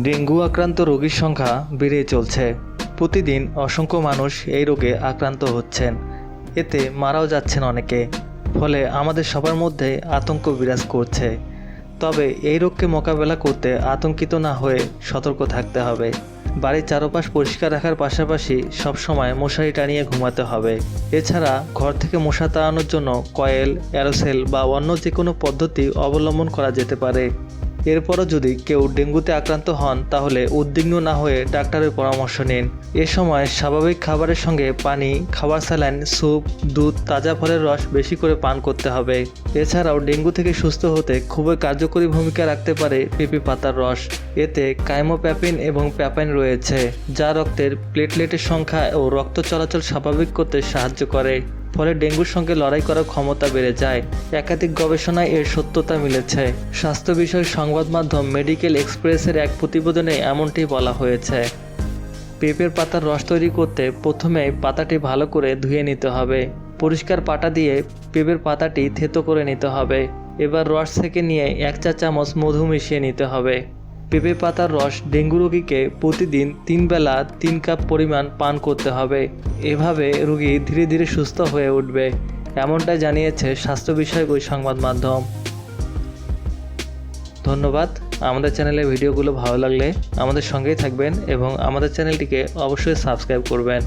Dengue আক্রান্ত রোগীর সংখ্যা বেড়েই চলছে। প্রতিদিন অসংখ্য মানুষ এই রোগে আক্রান্ত হচ্ছেন। এতে মারাও যাচ্ছেন অনেকে, ফলে আমাদের সবার মধ্যে আতঙ্ক বিরাজ করছে। তবে এই রোগকে মোকাবেলা করতে আতঙ্কিত না হয়ে সতর্ক থাকতে হবে। বাড়ির চারপাশ পরিষ্কার রাখার পাশাপাশি সবসময় মশারি টানিয়ে ঘুমাতে হবে। এছাড়া ঘর থেকে মশা তাড়ানোর জন্য কয়েল, অ্যারোসেল বা অন্য যে কোনো পদ্ধতি অবলম্বন করা যেতে পারে। এরপরও যদি কেউ ডেঙ্গুতে আক্রান্ত হন, তাহলে উদ্বিগ্ন না হয়ে ডাক্তারের পরামর্শ নিন। এ সময় স্বাভাবিক খাবারের সঙ্গে পানি, খাবার স্যালাইন, স্যুপ, দুধ, তাজা ফলের রস বেশি করে পান করতে হবে। এছাড়াও ডেঙ্গু থেকে সুস্থ হতে খুবই কার্যকরী ভূমিকা রাখতে পারে পেঁপে পাতার রস। এতে কাইমোপ্যাপিন এবং প্যাপাইন রয়েছে, যা রক্তের প্লেটলেটের সংখ্যা ও রক্ত চলাচল স্বাভাবিক করতে সাহায্য করে। ফলে ডেঙ্গুর সঙ্গে লড়াই করার ক্ষমতা বেড়ে যায়। একাধিক গবেষণায় এর সত্যতা মিলেছে। স্বাস্থ্য বিষয়ক সংবাদ মাধ্যম মেডিকেল এক্সপ্রেসের এক প্রতিবেদনে এমনটি বলা হয়েছে। পেঁপের পাতার রস তৈরি করতে প্রথমে পাতাটি ভালো করে ধুয়ে নিতে হবে। পরিষ্কার পাটা দিয়ে পেঁপের পাতাটি থেতো করে নিতে হবে। এবার রস থেকে নিয়ে এক চা চামচ মধু মিশিয়ে নিতে হবে। পেঁপে পাতার রস ডেঙ্গু রোগীকে প্রতিদিন তিন বেলা তিন কাপ পরিমাণ পান করতে হবে। এভাবে রোগী ধীরে ধীরে সুস্থ হয়ে উঠবে, এমনটাই জানিয়েছে স্বাস্থ্য বিষয়ক ওই সংবাদ মাধ্যম। ধন্যবাদ। আমাদের চ্যানেলের ভিডিওগুলো ভালো লাগলে আমাদের সঙ্গেই থাকবেন এবং আমাদের চ্যানেলটিকে অবশ্যই সাবস্ক্রাইব করবেন।